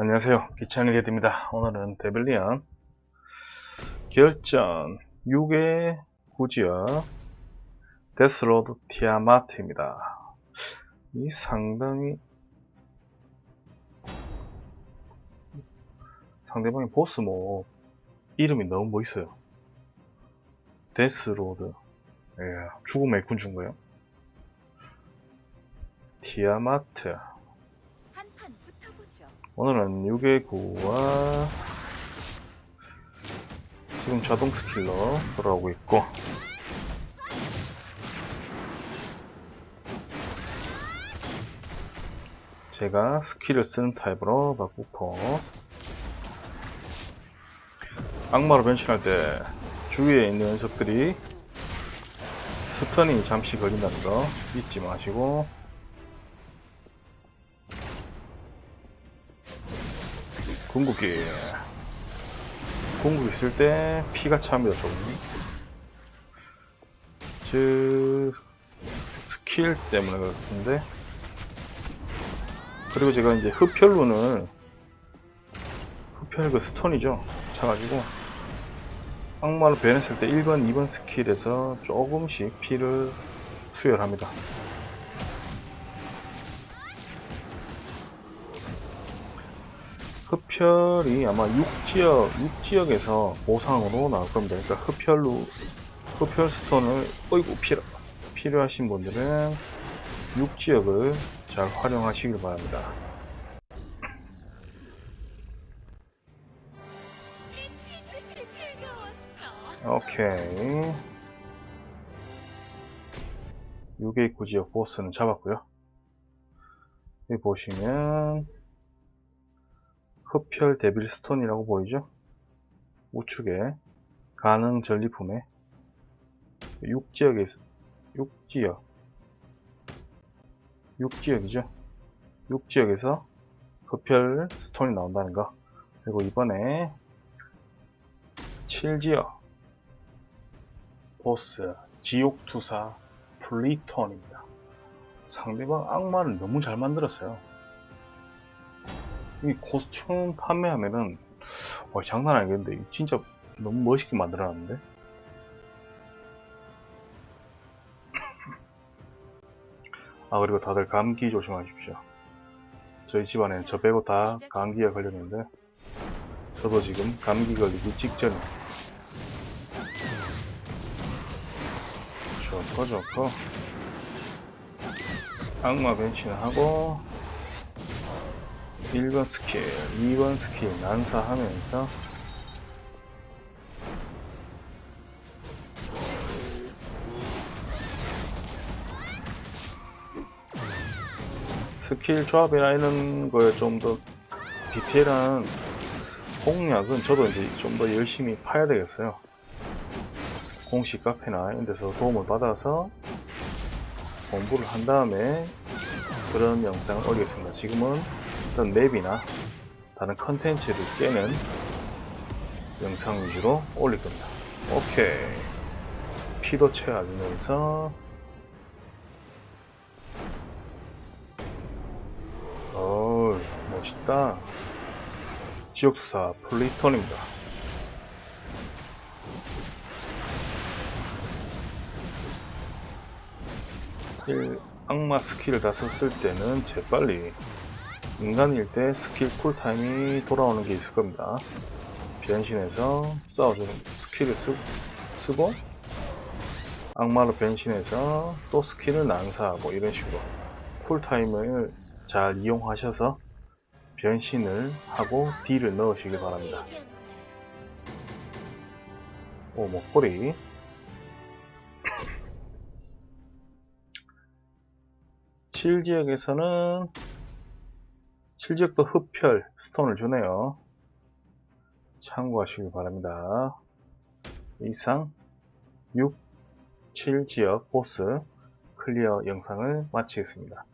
안녕하세요. 기찬일 게드입니다. 오늘은 데빌리안 결전 6의 구지역 데스로드 티아마트입니다. 이 상당히 상대방의 보스 뭐 이름이 너무 멋있어요. 데스로드 예, 죽음의 군주인가요? 티아마트. 오늘은 6의 9와 지금 자동 스킬러 돌아오고 있고. 제가 스킬을 쓰는 타입으로 바꾸고. 악마로 변신할 때 주위에 있는 녀석들이 스턴이 잠시 걸린다는 거 잊지 마시고 궁극기. 궁극기 쓸 때 피가 차입니다 조금 즉 스킬 때문에 그렇던데. 그리고 제가 이제 흡혈룬을 흡혈 그 스톤이죠. 차가지고. 악마로 변했을 때 1번 2번 스킬에서 조금씩 피를 수혈합니다 흡혈이 아마 6지역, 6지역에서 보상으로 나올 겁니다. 그러니까 흡혈로, 흡혈 스톤을, 어이구, 필요, 필요하신 분들은 6지역을 잘 활용하시길 바랍니다. 오케이. 6의 구지역 보스는 잡았고요. 여기 보시면 흡혈 데빌 스톤이라고 보이죠? 우측에 가능 전리품에 6지역에서 6지역 6지역이죠? 6지역에서 흡혈 스톤이 나온다는 거 그리고 이번에 7지역 보스 지옥투사 플리톤입니다. 상대방 악마를 너무 잘 만들었어요. 이 코스튬 판매하면은 어, 장난 아니겠는데. 진짜 너무 멋있게 만들어놨는데? 아 그리고 다들 감기 조심하십시오. 저희 집안에 저 빼고 다 감기에 걸렸는데 저도 지금 감기 걸리기 직전에 좋고 좋고 악마 변신하고 1번 스킬, 2번 스킬 난사하면서 스킬 조합이나 이런 거에 좀 더 디테일한 공략은 저도 이제 좀 더 열심히 파야 되겠어요. 공식 카페나 이런 데서 도움을 받아서 공부를 한 다음에 그런 영상을 올리겠습니다. 지금은 어떤 맵이나 다른 컨텐츠를 깨는 영상 위주로 올릴 겁니다. 오케이. 피도 채워주면서 어우 멋있다. 지옥수사 플리톤입니다. 일 악마 스킬을 다 썼을 때는 재빨리 인간일 때 스킬 쿨타임이 돌아오는 게 있을 겁니다. 변신해서 싸워주는 스킬을 쓰, 쓰고 악마로 변신해서 또 스킬을 난사하고 이런 식으로 쿨타임을 잘 이용하셔서 변신을 하고 딜을 넣으시길 바랍니다. 오 목걸이 7지역에서는 7지역도 흡혈 스톤을 주네요. 참고하시길 바랍니다. 이상 6, 7지역 보스 클리어 영상을 마치겠습니다.